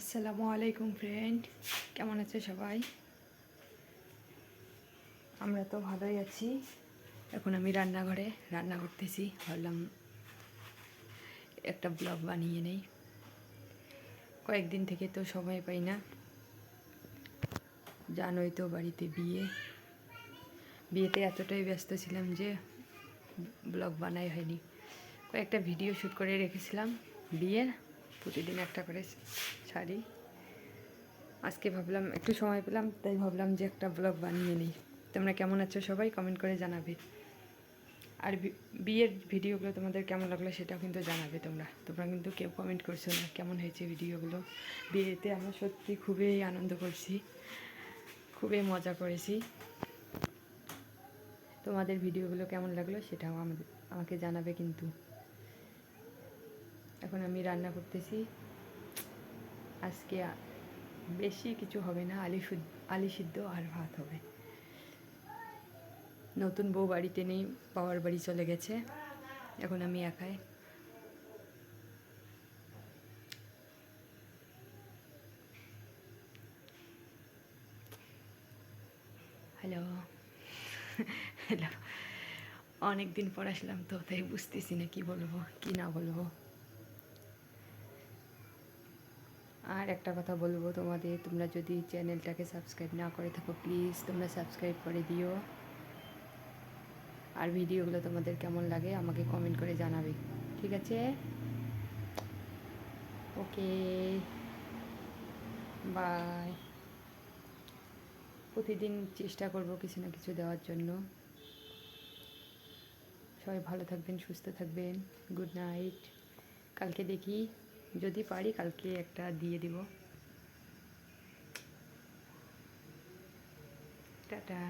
আসসালামু আলাইকুম ফ্রেন্ড কেমন আছে সবাই? আমরা তো ভালোই আছি। এখন আমি রান্নাঘরে, রান্না করতেছি। ভাবলাম একটা ব্লগ বানিয়ে নেই। কয়েকদিন থেকে তো সময় পাই না। জানোই তো বাড়িতে বিয়ে। বিয়েতে এতটাই ব্যস্ত ছিলাম যে ব্লগ বানাই হয়নি। কয়েকটা ভিডিও শ্যুট করে রেখেছিলাম। বিয়ের প্রতিদিন একটা করে শাড়ি। আজকে ভাবলাম, একটু সময় পেলাম, তাই ভাবলাম যে একটা ব্লগ বানিয়ে নিই। তোমরা কেমন আছো সবাই কমেন্ট করে জানাবে। আর বিয়ের ভিডিওগুলো তোমাদের কেমন লাগল সেটাও কিন্তু জানাবে তোমরা। তোমরা কিন্তু কেউ কমেন্ট করছ না কেমন হয়েছে ভিডিওগুলো। বিয়েতে আমরা সত্যি খুবই আনন্দ করছি, খুবই মজা করেছি। তোমাদের ভিডিওগুলো কেমন লাগল সেটাও আমাকে জানাবে কিন্তু। এখন আমি রান্না করতেছি। আজকে বেশি কিছু হবে না, আলি আলি সিদ্ধ আর ভাত হবে। নতুন বউ বাড়িতে নেই বাবার বাড়ি চলে গেছে। এখন আমি একাই। হ্যালো। হ্যালো। অনেক দিন পর আসলাম তো, তাই বুঝতেছি না কি বলব, কি না বলব। আর একটা কথা বলব তোমাদের, তোমরা যদি চ্যানেলটাকে সাবস্ক্রাইব না করে থাকো প্লিজ তোমরা সাবস্ক্রাইব করে দিও। আর ভিডিওগুলো তোমাদের কেমন লাগে আমাকে কমেন্ট করে জানাবে, ঠিক আছে? ওকে বাই প্রতিদিন চেষ্টা করব কিছু না কিছু দেওয়ার জন্য। সবাই ভালো থাকবেন, সুস্থ থাকবেন। গুড নাইট কালকে দেখি। যদি পারি কালকে একটা দিয়ে দিব। টাটা।